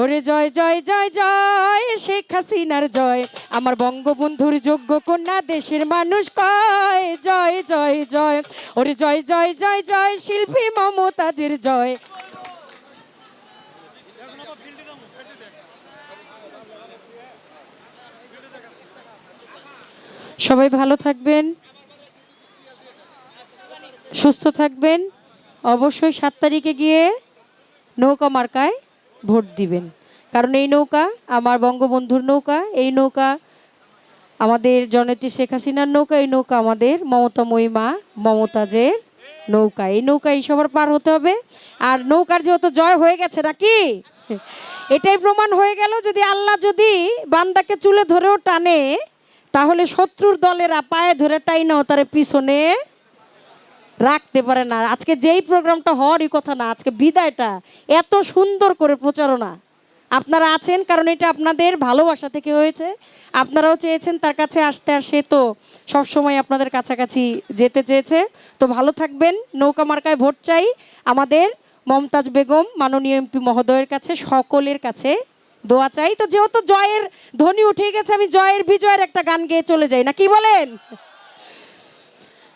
ওরে জয় জয় জয় জয়, শেখ হাসিনার জয়। আমার বঙ্গবন্ধুর যোগ্য কন্যা দেশের মানুষ কয়। জয় জয় জয়, ওরে জয় জয় জয় জয়, শিল্পী মমতাজের জয়। সবাই ভালো থাকবেন, সুস্থ থাকবেন। অবশ্যই সাত তারিখে গিয়ে নৌকা মার্কায় ভোট দিবেন। কারণ এই নৌকা আমার বঙ্গবন্ধুর নৌকা, এই নৌকা আমাদের জননেত্রী শেখ হাসিনার নৌকা, এই নৌকা আমাদের মমতাময়ী মা মমতাজের নৌকা। এই নৌকা এই সবার পার হতে হবে। আর নৌকার যেহেতু জয় হয়ে গেছে নাকি? এটাই প্রমাণ হয়ে গেল যদি আল্লাহ যদি বান্দাকে চুলে ধরেও টানে, তাহলে শত্রুর দলেরা পায়ে ধরে টাইনাও তার পিছনে রাখতে পারে না। আজকে যেই প্রোগ্রামটা হওয়ারই কথা না, আজকে বিদায়টা এত সুন্দর করে প্রচারণা। আপনারা আছেন কারণ এটা আপনাদের ভালোবাসা থেকে হয়েছে। আপনারাও চেয়েছেন তার কাছে আসতে আর সে তো সবসময় আপনাদের কাছাকাছি যেতে চেয়েছে। তো ভালো থাকবেন, নৌকা মার্কায় ভোট চাই। আমাদের মমতাজ বেগম, মাননীয় এমপি মহোদয়ের কাছে, সকলের কাছে দোয়া চাই। তো যেহেতু জয়ের ধ্বনি উঠে গেছে, আমি জয়ের বিজয়ের একটা গান গেয়ে চলে যাই, না কি বলেন?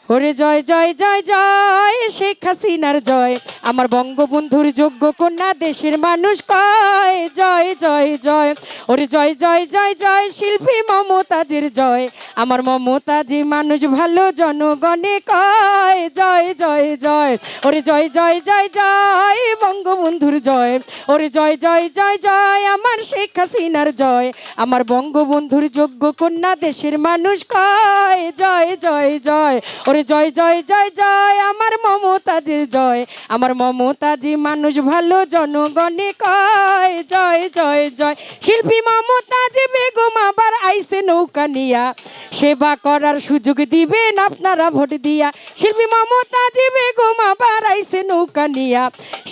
ওরে জয় জয় জয় জয় শেখ হাসিনার জয় আমার বঙ্গবন্ধুর যোগ্য কন্যা দেশের মানুষ কয় জয় জয় জয় ওরে জয় জয় জয় জয় শিল্পী মমতাজের জয় আমার মমতাজি মানুষ ভালো জনগণে কয় জয় জয় জয় ওরে জয় জয় জয় জয় বঙ্গবন্ধুর জয় ওরে জয় জয় জয় জয় আমার শেখ হাসিনার জয় আমার বঙ্গবন্ধুর যোগ্য কন্যা দেশের মানুষ কয় জয় জয় জয় ওরে জয় জয় জয় জয়। আমার মমতাজি জয়। আমার মমতাজি মানুষ ভালো জনগণে কয়। জয় জয় জয়। শিল্পী মমতাজি বেগম আবার আইসে নৌকা নিয়া। সেবা করার সুযোগ দিবেন আপনারা ভোট দিয়া। শিল্পী মমতাজি বেগম আবার আইসে নৌকা নিয়া।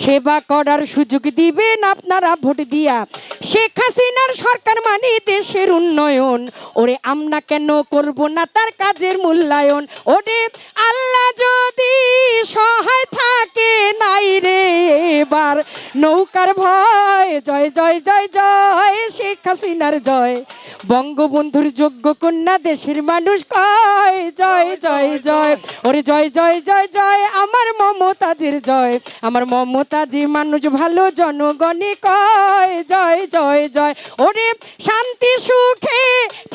সেবা করার সুযোগ দিবেন আপনারা ভোট দিয়া। শেখ হাসিনার সরকার মানে দেশের উন্নয়ন। ওরে আমরা কেন করব না তার কাজের মূল্যায়ন? ওরে আল্লাহ যদি সহায় থাকে নাই রে এবার, নৌকার ভয় জয় জয় জয় জয় শেখ হাসিনার জয় বঙ্গবন্ধুর যোগ্য কন্যা দেশের মানুষ কয় জয় জয় জয় ওরে জয় জয় জয় জয় আমার মমতাজির জয় আমার মমতাজি মানুষ ভালো জনগণে কয় জয় জয় জয় ওরে শান্তি সুখে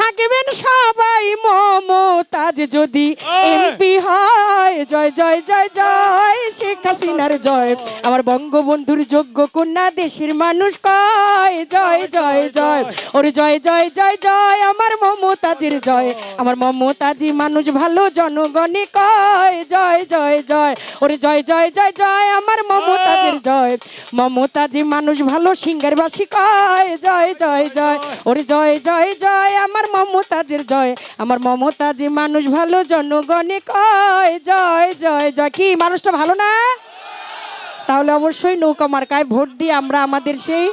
থাকবেন সবাই মমতাজ যদি এমপি হয় জয় জয় জয় জয় শেখ হাসিনার জয় আমার বঙ্গবন্ধুর যোগ্য কন্যা দেশের জয় মমতাজি মানুষ ভালো জনগণে কয় জয় জয় জয় জয় জয় জয় কয় জয় জয় জয় ওরে জয় জয় জয় আমার মমতাজির জয় আমার মমতাজি মানুষ ভালো জনগণে কয় জয় জয় জয় কি মানুষটা ভালো না তাহলে অবশ্যই নৌকা মার্কায় ভোট দিয়ে আমরা আমাদের সেই